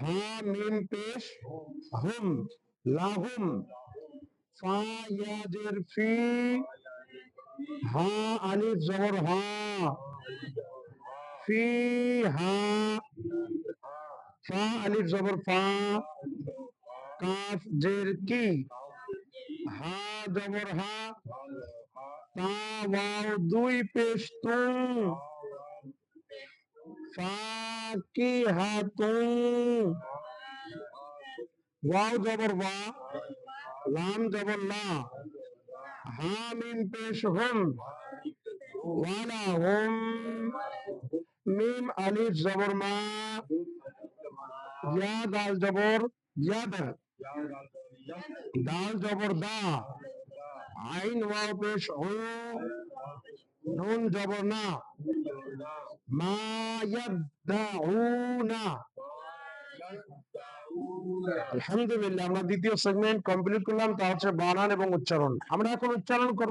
হা মিম পেশ হুম, লাহুম। ফা ইয়াজের ফি, হা আলিফ জবর হা। ফি, হা, ফা আলিফ জবর ফা। জের কি? হা জবর হা। তা দুই পেশ তু। ফা কি হা তু ওয়াও জবর ওয়া লাম জবর লা হা মিম পেশ হুম ওয়ালা হুম মিম আলিফ জবর মা ইয়া দাল জবর ইয়াদ দাল জবর দা আইন ওয়াও পেশ ও নুন জবর না। মা আলহামদুলিল্লাহ, আমরা দ্বিতীয় সেগমেন্ট কমপ্লিট করলাম, তা হচ্ছে বানান এবং উচ্চারণ। আমরা এখন উচ্চারণ করব